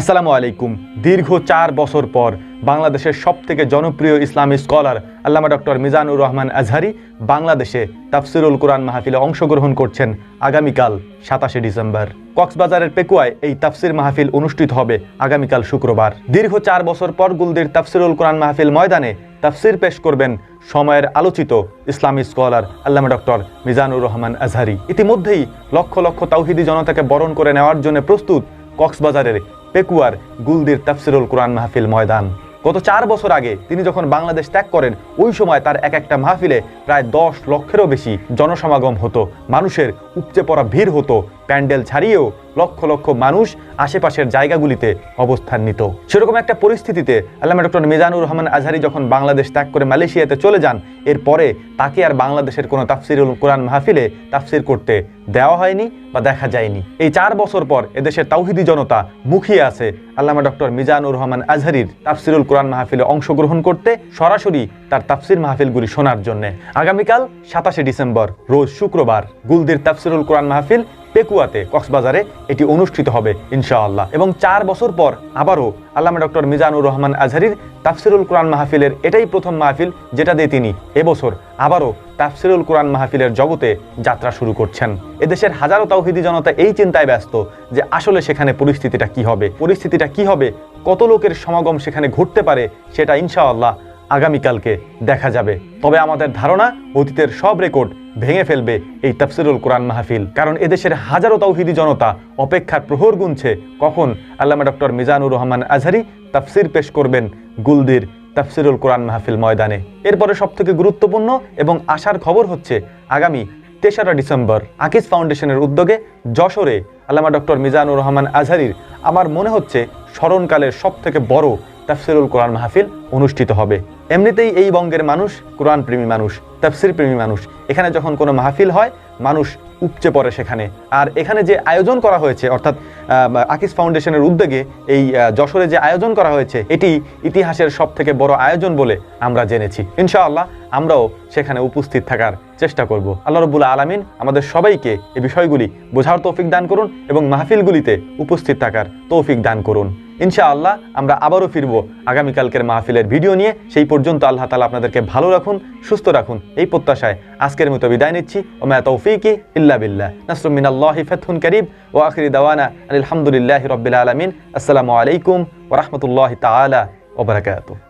আসসালামু আলাইকুম। দীর্ঘ চার বছর পর বাংলাদেশের সবথেকে জনপ্রিয় ইসলামী স্কলার আল্লামা ডক্টর মিজানুর রহমান আজহারি বাংলাদেশে তাফসিরুল কোরআন মাহফিলে অংশগ্রহণ করছেন আগামীকাল সাতাশে ডিসেম্বর। কক্সবাজারের পেকুয়ায় এই তাফসির মাহফিল অনুষ্ঠিত হবে আগামীকাল শুক্রবার। দীর্ঘ চার বছর পর গুলদির তাফসিরুল কোরআন মাহফিল ময়দানে তাফসির পেশ করবেন সময়ের আলোচিত ইসলামী স্কলার আল্লামা ডক্টর মিজানুর রহমান আজহারি। ইতিমধ্যেই লক্ষ লক্ষ তাওহিদি জনতাকে বরণ করে নেওয়ার জন্য প্রস্তুত কক্সবাজারের পেকুয়ার গুলদির তাফসিরুল কোরআন মাহফিল ময়দান। গত চার বছর আগে তিনি যখন বাংলাদেশ ত্যাগ করেন, ওই সময় তার এক একটা মাহফিলে প্রায় দশ লক্ষেরও বেশি জনসমাগম হতো। মানুষের উপচে পড়া ভিড় হতো। প্যান্ডেল ছাড়িয়েও লক্ষ লক্ষ মানুষ আশেপাশের জায়গাগুলিতে অবস্থান নিত সেরকম একটা পরিস্থিতিতে আল্লামা ডক্টর মিজানুর রহমান আজহারি যখন বাংলাদেশ ত্যাগ করে মালয়েশিয়াতে চলে যান, এরপরে তাকে আর বাংলাদেশের কোনো তাফসিরুল কোরআন মাহফিলে তাফসির করতে দেওয়া হয়নি বা দেখা যায়নি। এই চার বছর পর এদেশের তাওহিদি জনতা মুখিয়ে আছে আল্লামা ডক্টর মিজানুর রহমান আজহারির তাফসিরুল কোরআন মাহফিলে অংশগ্রহণ করতে, সরাসরি তার তাফসির মাহফিলগুলি শোনার জন্য। আগামীকাল সাতাশে ডিসেম্বর, রোজ শুক্রবার, গুলদির তাফসিরুল কোরআন মাহফিল পেকুয়াতে, কক্সবাজারে এটি অনুষ্ঠিত হবে, ইনশাআল্লাহ। এবং চার বছর পর আবারও আল্লামা ডক্টর মিজানুর রহমান আজহারির তাফসিরুল কোরআন মাহফিলের এটাই প্রথম মাহফিল যেটা দিয়ে তিনি এবছর আবারও তাফসিরুল কোরআন মাহফিলের জগতে যাত্রা শুরু করছেন। এদেশের হাজারো তাওহিদি জনতা এই চিন্তায় ব্যস্ত যে আসলে সেখানে পরিস্থিতিটা কি হবে, পরিস্থিতিটা কি হবে, কত লোকের সমাগম সেখানে ঘটতে পারে সেটা ইনশাআল্লাহ আগামীকালকে দেখা যাবে। তবে আমাদের ধারণা, অতীতের সব রেকর্ড ভেঙে ফেলবে এই তাফসিরুল কোরআন মাহফিল। কারণ এদেশের হাজারো তৌহিদি জনতা অপেক্ষার প্রহর গুনছে কখন আল্লামা ডক্টর মিজানুর রহমান আজহারি তাফসির পেশ করবেন গুলদির তাফসিরুল কোরআন মাহফিল ময়দানে। এরপরে সবথেকে গুরুত্বপূর্ণ এবং আশার খবর হচ্ছে আগামী তেসরা ডিসেম্বর আকিস ফাউন্ডেশনের উদ্যোগে যশোরে আল্লামা ডক্টর মিজানুর রহমান আজহারির আমার মনে হচ্ছে স্মরণকালের সবথেকে বড় তাফসিরুল কোরআন মাহফিল অনুষ্ঠিত হবে। এমনিতেই এই বঙ্গের মানুষ কোরআন প্রেমী মানুষ তাফসির প্রেমী মানুষ। এখানে যখন কোনো মাহফিল হয়, মানুষ উপচে পড়ে সেখানে। আর এখানে যে আয়োজন করা হয়েছে, অর্থাৎ আকিস ফাউন্ডেশনের উদ্যোগে এই যশোরে যে আয়োজন করা হয়েছে, এটি ইতিহাসের সব থেকে বড় আয়োজন বলে আমরা জেনেছি। ইনশাআল্লাহ, আমরাও সেখানে উপস্থিত থাকার চেষ্টা করব। আল্লাহ রবুল আলমিন আমাদের সবাইকে এই বিষয়গুলি বোঝার তৌফিক দান করুন এবং মাহফিলগুলিতে উপস্থিত থাকার তৌফিক দান করুন। ইনশাআল্লাহ আমরা আবারও ফিরব আগামীকালকের মাহফিলের ভিডিও নিয়ে। সেই পর্যন্ত আল্লাহ তালা আপনাদেরকে ভালো রাখুন, সুস্থ রাখুন। এই প্রত্যাশায় আজকের মতো বিদায় নিচ্ছি। ও মা তৌফিকি ইল্লা বিল্লাহ। নাসরুমিনাল্লাহি ফেথুন করিব ও আখরি দাওয়ানা আলহামদুলিল্লাহ রবিল আলমিন। আসসালামু আলাইকুম ওয়া তালা বারাকাতুহু।